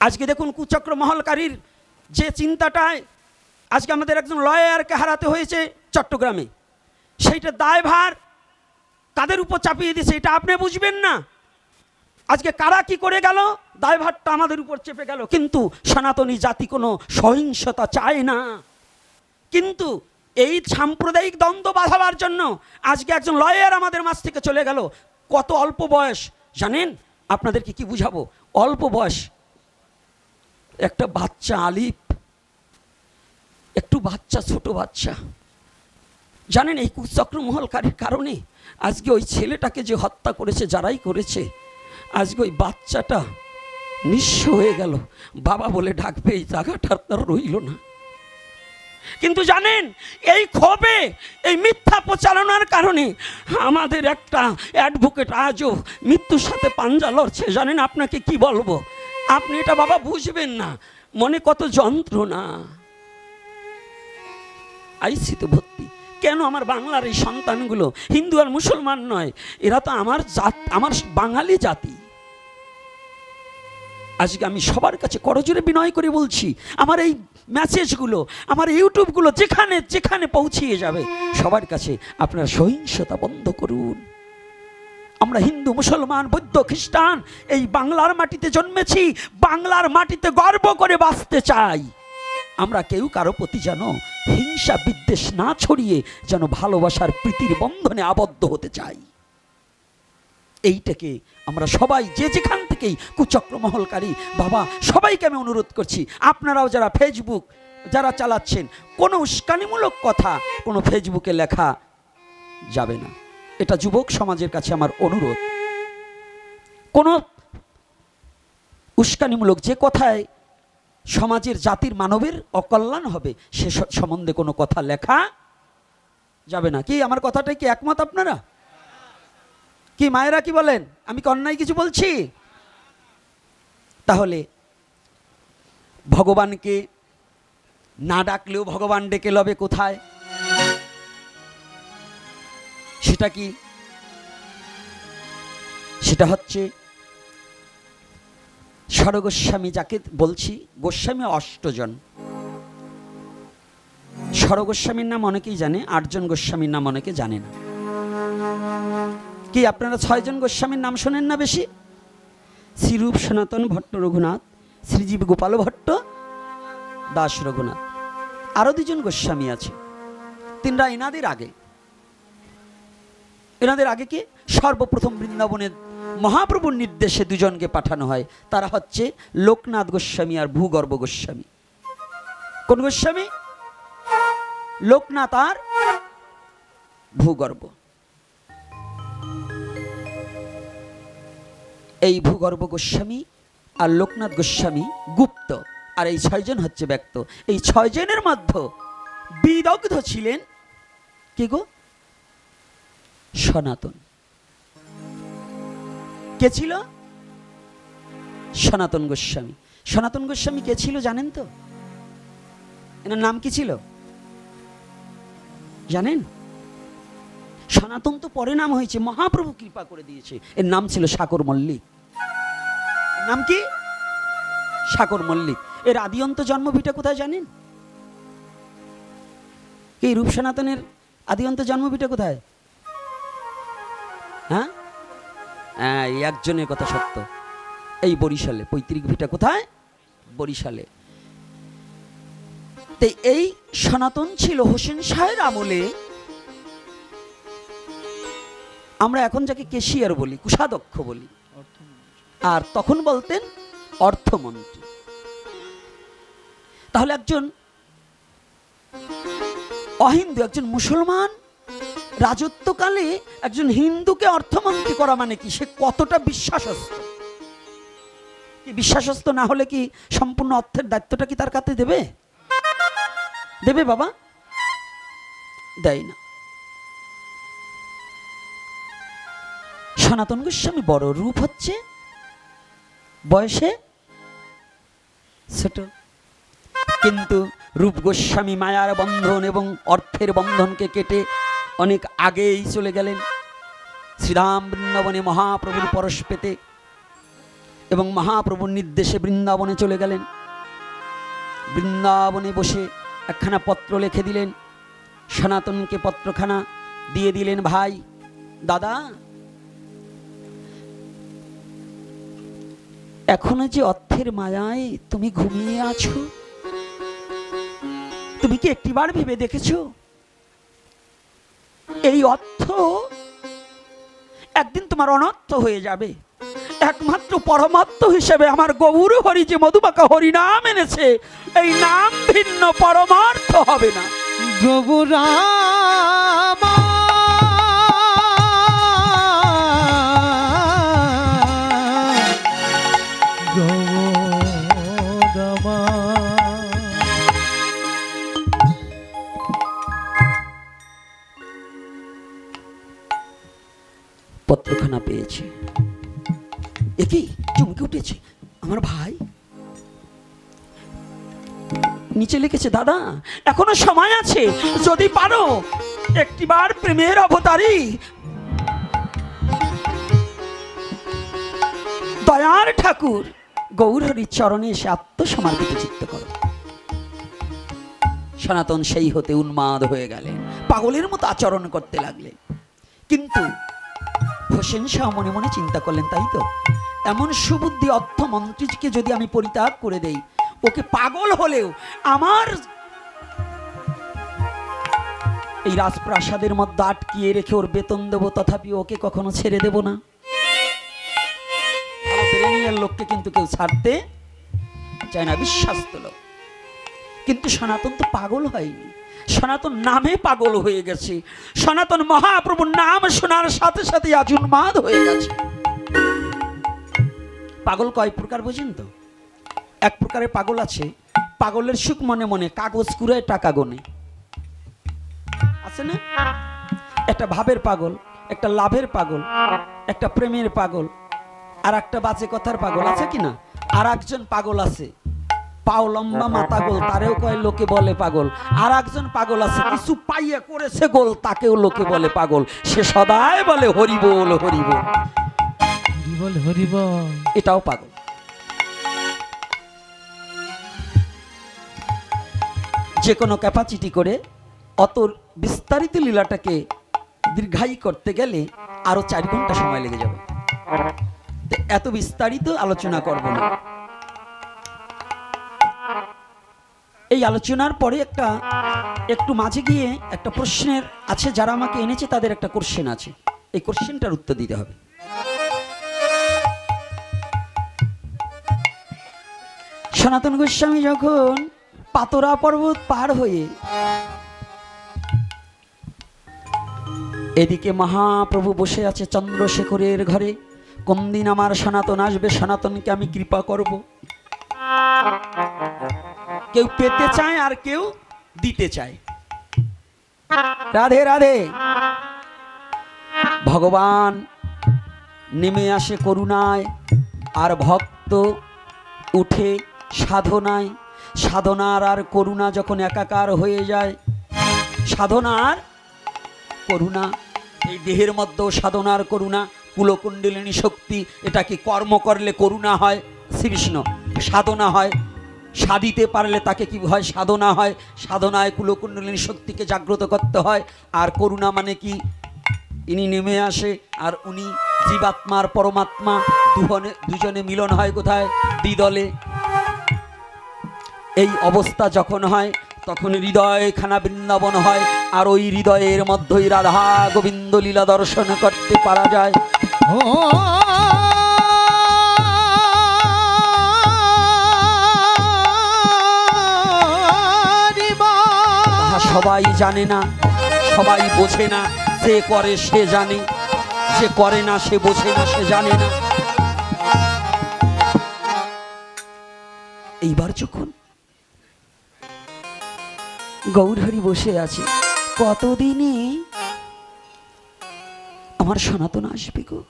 আজকে দেখুন কুচক্র মহলকারীর যে চিন্তাটায় আজকে আমাদের একজন লয়ারকে হারাতে হয়েছে চট্টগ্রামে। সেইটা দায়ভার কাদের উপর চাপিয়ে দিয়েছে এটা আপনি বুঝবেন না। আজকে কারা কি করে গেল? দায়ভারটা আমাদের উপর চেপে গেল। কিন্তু সনাতনী জাতি কোনো সহিংসতা চায় না। কিন্তু এই সাম্প্রদায়িক দ্বন্দ্ব বাঁধাবার জন্য আজকে একজন লয়ার আমাদের মাছ থেকে চলে গেল। কত অল্প বয়স, জানেন? আপনাদেরকে কি বুঝাবো? অল্প বয়স। একটা বাচ্চা আলিপ একটু বাচ্চা, ছোট বাচ্চা। জানেন এই কুচক্রমহলকারীর কারণে আজকে ওই ছেলেটাকে যে হত্যা করেছে, যারাই করেছে, আজকে ওই বাচ্চাটা নিঃস্ব হয়ে গেল। বাবা বলে, ডাকবে এই জায়গাটার তার রইল না। কিন্তু জানেন, এই ক্ষোভে, এই মিথ্যা প্রচারণার কারণে আমাদের একটা অ্যাডভোকেট আজও মৃত্যুর সাথে পাঞ্জা লড়ছে। জানেন আপনাকে কি বলব? আপনি এটা বাবা বুঝবেন না। মনে কত যন্ত্রণা। আইসিতে ভর্তি। কেন আমার বাংলার এই সন্তানগুলো? হিন্দু আর মুসলমান নয়। এরা তো আমার জাত, আমার বাঙালি জাতি। আজকে আমি সবার কাছে করজোরে বিনয় করে বলছি, আমার এই মেসেজগুলো আমার ইউটিউবগুলো যেখানে যেখানে পৌঁছিয়ে যাবে, সবার কাছে আপনার সহিংসতা বন্ধ করুন। আমরা হিন্দু, মুসলমান, বৌদ্ধ, খ্রিস্টান এই বাংলার মাটিতে জন্মেছি, বাংলার মাটিতে গর্ব করে বাঁচতে চাই। আমরা কেউ কারও প্রতি যেন হিংসা, বিদ্বেষ না ছড়িয়ে যেন ভালোবাসার প্রীতির বন্ধনে আবদ্ধ হতে চাই। এইটাকে আমরা সবাই যে যেখান থেকেই কুচক্রমহলকারী বাবা, সবাইকে আমি অনুরোধ করছি, আপনারাও যারা ফেসবুক যারা চালাচ্ছেন, কোনো উস্কানিমূলক কথা কোনো ফেসবুকে লেখা যাবে না। এটা যুবক সমাজের কাছে আমার অনুরোধ। কোনো উস্কানিমূলক যে কথায় সমাজের জাতির মানবের অকল্যাণ হবে, সে সম্বন্ধে কোনো কথা লেখা যাবে না। কি, আমার কথাটাই কি একমত আপনারা? কি, মায়েরা কি বলেন? আমি কি অন্যায় কিছু বলছি? তাহলে ভগবানকে না ডাকলেও ভগবান ডেকে লবে কোথায়? সেটা কি? সেটা হচ্ছে, স্বরগোস্বামী যাকে বলছি, গোস্বামী অষ্টজন। স্বরগোস্বামীর নাম অনেকেই জানে, আটজন গোস্বামীর নাম অনেকে জানে না। কি আপনারা ছয়জন গোস্বামীর নাম শোনেন না বেশি? শ্রীরূপ সনাতন ভট্ট রঘুনাথ, শ্রীজীব গোপাল ভট্ট, দাস রঘুনাথ। আরও দুজন গোস্বামী আছে। তিনরা এনাদের আগে। এনাদের আগে কি? সর্বপ্রথম বৃন্দাবনের মহাপ্রভুর নির্দেশে দুজনকে পাঠানো হয়। তারা হচ্ছে লোকনাথ গোস্বামী আর ভূগর্ভ গোস্বামী। কোন গোস্বামী? লোকনাথ আর ভূগর্ভ। এই ভূগর্ভ গোস্বামী আর লোকনাথ গোস্বামী গুপ্ত, আর এই ছয়জন হচ্ছে ব্যক্ত। এই ছয়জনের মধ্যে বিদগ্ধ ছিলেন কি গো? সনাতন। কে ছিল? সনাতন গোস্বামী। সনাতন গোস্বামী কে ছিল জানেন তো? এনার নাম কি ছিল? জানেন? সনাতন তো পরে নাম হয়েছে, মহাপ্রভু কৃপা করে দিয়েছে। এর নাম ছিল সাকর মল্লিক। নাম কি? সাকর মল্লিক। এর আদিয়ন্ত জন্মভিটা কোথায় জানেন? এই রূপ সনাতনের আদিয়ন্ত জন্মভিটা কোথায়? হ্যাঁ? হ্যাঁ একজনের কথা সত্য। এই বরিশালে, পৈতৃক ভিটা কোথায়? বরিশালে। এই সনাতন ছিল হোসেন শাহের আমলে। আমরা এখন যাকে কেশিয়ার বলি, কুষাধ্যক্ষ বলি। আর তখন বলতেন অর্থমন্ত্রী। তাহলে একজন অহিন্দু, একজন মুসলমান রাজত্বকালে একজন হিন্দুকে অর্থমন্ত্রী করা মানে কি? সে কতটা বিশ্বাসস্থ? কি বিশ্বাসস্থ না হলে কি সম্পূর্ণ অর্থের দায়িত্বটা কি তার কাছে দেবে? দেবে বাবা? দেয় না। সনাতন গোস্বামী বড় রূপ হচ্ছে। বয়সে ছোট। কিন্তু রূপ গোস্বামী মায়ার বন্ধন এবং অর্থের বন্ধনকে কেটে অনেক আগেই চলে গেলেন। শ্রীরাম বৃন্দাবনে মহাপ্রভুর পরশ পেতে এবং মহাপ্রভুর নির্দেশে বৃন্দাবনে চলে গেলেন। বৃন্দাবনে বসে একখানা পত্র লিখে দিলেন। সনাতনকে পত্রখানা দিয়ে দিলেন, ভাই, দাদা, এখনও যে অর্থের মায়ায় তুমি ঘুমিয়ে আছো, তুমি কি একটিবার ভেবে দেখেছ? এই অর্থ একদিন তোমার অনর্থ হয়ে যাবে। একমাত্র পরমাত্ম হিসেবে আমার গৌর হরি যে মধুবাকা হরি নাম এনেছে, এই নাম ভিন্ন, পরমার্থ হবে না। গৌরাম পত্রখানা পেয়েছে। একই চমকে উঠেছে। আমার ভাই। নিচে লিখেছে, দাদা, এখনও সময় আছে। যদি পারো, একটিবার প্রেমের অবতারী। দয়ার ঠাকুর, গৌরহরির চরণে এসে আত্মসমর্পিত চিত্ত করো। সনাতন সেই হতে উন্মাদ হয়ে গেলেন। পাগলের মতো আচরণ করতে লাগলেন। কিন্তু হোসেন শাহ মনে মনে চিন্তা করলেন, তাই তো? এমন সুবুদ্ধি অর্থ মন্ত্রীকে যদি আমি পরিত্যাগ করে দেই, ওকে পাগল হলেও আমার এই রাজপ্রাসাদের মধ্যে আটকিয়ে রেখে ওর বেতন দেবো, তথাপি ওকে কখনো ছেড়ে দেব না। লোককে কিন্তু কেউ ছাড়তে চায় না, বিশ্বাস্ত লোক। কিন্তু সনাতন তো পাগল হয়নি। সনাতন নামে পাগল হয়ে গেছে। সনাতন মহাপ্রভুর নাম শোনার সাথে সাথে আজ উন্মাদ হয়ে গেছে। পাগল কয় প্রকার বোঝেন তো? এক প্রকারের পাগল আছে, পাগলের সুখ মনে মনে, কাগজ কুড়ায় টাকা গনে। আছে না? একটা ভাবের পাগল, একটা লাভের পাগল, একটা প্রেমের পাগল আর একটা বাজে কথার পাগল, আছে কি না? আর একজন পাগল আছে। পাও লম্বা মাথা গোল তারেও কয় লোকে বলে পাগল। আর একজন পাগল আছে কিছু পাইয়ে করেছে গোল তাকেও লোকে বলে পাগল। সে সদাই বলে হরিবোল হরিবোল হরিবল হরিবল এটাও পাগল। যে কোনো ক্যাপাসিটি করে অত বিস্তারিত লীলাটাকে দীর্ঘায়ী করতে গেলে আরও চার ঘণ্টা সময় লেগে যাবে। এত বিস্তারিত আলোচনা করব না। এই আলোচনার পরে একটা, একটু মাঝে গিয়ে একটা প্রশ্নের আছে, যারা আমাকে এনেছে তাদের একটা কোশ্চেন আছে। এই কোশ্চেনটার উত্তর দিতে হবে। সনাতন গোস্বামী যখন পাতরা পর্বত পার হয়ে এদিকে মহাপ্রভু বসে আছে চন্দ্রশেখরের ঘরে, কোনদিন আমার সনাতন আসবে, সনাতনকে আমি কৃপা করব। কেউ পেতে চায় আর কেউ দিতে চায়। রাধে রাধে। ভগবান নেমে আসে করুণায়, আর ভক্ত উঠে সাধনায়। সাধনার আর করুণা যখন একাকার হয়ে যায়, সাধনার করুণা, এই দেহের মধ্যেও সাধনার করুণা, কুলকুণ্ডলিনী শক্তি এটা কি কর্ম করলে করুণা হয়। শ্রীকৃষ্ণ সাধনা হয়। সাধিতে পারলে তাকে কি হয়? সাধনা হয়। সাধনায় কুলকুণ্ডলিনী শক্তিকে জাগ্রত করতে হয়। আর করুণা মানে কি? ইনি নেমে আসে আর উনি জীবাত্মার পরমাত্মা। দুজনে দুজনে মিলন হয় কোথায়? দ্বিদলে। এই অবস্থা যখন হয়, তখন হৃদয় খানা বৃন্দাবন হয়। আর ওই হৃদয়ের মধ্যেই রাধা গোবিন্দ লীলা দর্শন করতে পারা যায়। সবাই জানে না, সবাই বোঝে না, সে করে, সে জানে। যে করে না, সে বোঝে না, সে জানে না। এইবার যখন গৌরহরি বসে আছে কতদিনে আমার সনাতন আসবে গো।